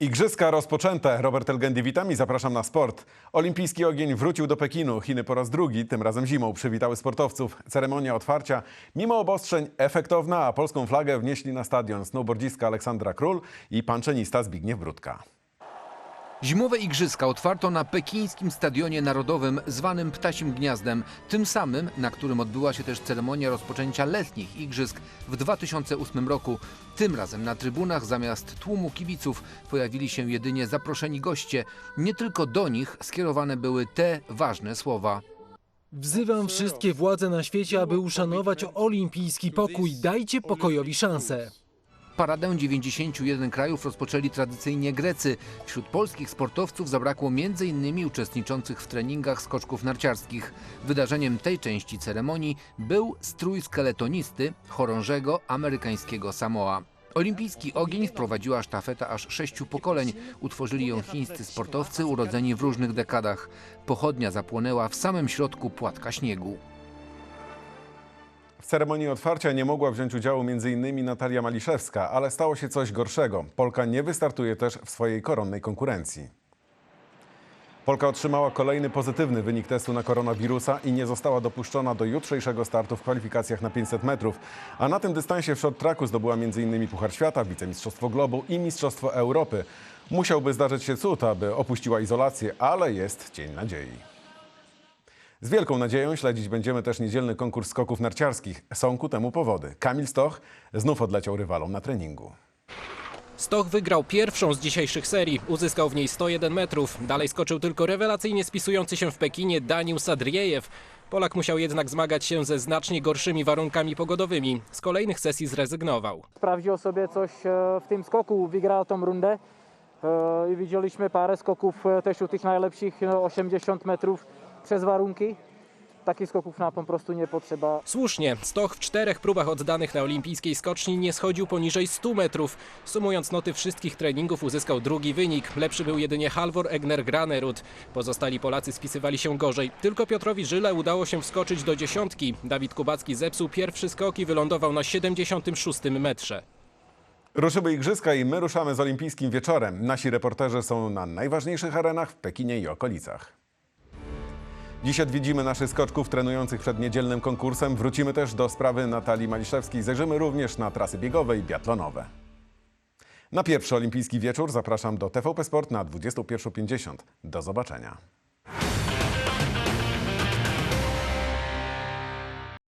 Igrzyska rozpoczęte. Robert Elgendi, witam i zapraszam na sport. Olimpijski ogień wrócił do Pekinu. Chiny po raz drugi, tym razem zimą, przywitały sportowców. Ceremonia otwarcia, mimo obostrzeń, efektowna, a polską flagę wnieśli na stadion snowboardzistka Aleksandra Król i panczenista Zbigniew Brudka. Zimowe igrzyska otwarto na pekińskim stadionie narodowym zwanym Ptasim Gniazdem, tym samym, na którym odbyła się też ceremonia rozpoczęcia letnich igrzysk w 2008 roku. Tym razem na trybunach zamiast tłumu kibiców pojawili się jedynie zaproszeni goście. Nie tylko do nich skierowane były te ważne słowa. Wzywam wszystkie władze na świecie, aby uszanować olimpijski pokój. Dajcie pokojowi szansę. Paradę 91 krajów rozpoczęli tradycyjnie Grecy. Wśród polskich sportowców zabrakło m.in. uczestniczących w treningach skoczków narciarskich. Wydarzeniem tej części ceremonii był strój skeletonisty chorążego amerykańskiego Samoa. Olimpijski ogień wprowadziła sztafeta aż sześciu pokoleń. Utworzyli ją chińscy sportowcy urodzeni w różnych dekadach. Pochodnia zapłonęła w samym środku płatka śniegu. W ceremonii otwarcia nie mogła wziąć udziału m.in. Natalia Maliszewska, ale stało się coś gorszego. Polka nie wystartuje też w swojej koronnej konkurencji. Polka otrzymała kolejny pozytywny wynik testu na koronawirusa i nie została dopuszczona do jutrzejszego startu w kwalifikacjach na 500 metrów. A na tym dystansie w short tracku zdobyła m.in. Puchar Świata, Wicemistrzostwo Globu i Mistrzostwo Europy. Musiałby zdarzyć się cud, aby opuściła izolację, ale jest cień nadziei. Z wielką nadzieją śledzić będziemy też niedzielny konkurs skoków narciarskich. Są ku temu powody. Kamil Stoch znów odleciał rywalom na treningu. Stoch wygrał pierwszą z dzisiejszych serii. Uzyskał w niej 101 metrów. Dalej skoczył tylko rewelacyjnie spisujący się w Pekinie Daniel Sadriejew. Polak musiał jednak zmagać się ze znacznie gorszymi warunkami pogodowymi. Z kolejnych sesji zrezygnował. sprawdził sobie coś e, w tym skoku, wygrał tą rundę E, i widzieliśmy parę skoków e, też u tych najlepszych, no, 80 metrów przez warunki. Takich skoków nam po prostu nie potrzeba. Słusznie, Stoch w czterech próbach oddanych na olimpijskiej skoczni nie schodził poniżej 100 metrów. Sumując noty wszystkich treningów uzyskał drugi wynik. Lepszy był jedynie Halvor Egner Granerud. Pozostali Polacy spisywali się gorzej. Tylko Piotrowi Żyle udało się wskoczyć do dziesiątki. Dawid Kubacki zepsuł pierwszy skok i wylądował na 76 metrze. Ruszyły igrzyska i my ruszamy z olimpijskim wieczorem. Nasi reporterzy są na najważniejszych arenach w Pekinie i okolicach. Dziś odwiedzimy naszych skoczków trenujących przed niedzielnym konkursem. Wrócimy też do sprawy Natalii Maliszewskiej. Zajrzymy również na trasy biegowe i biatlonowe. Na pierwszy olimpijski wieczór zapraszam do TVP Sport na 21.50. Do zobaczenia.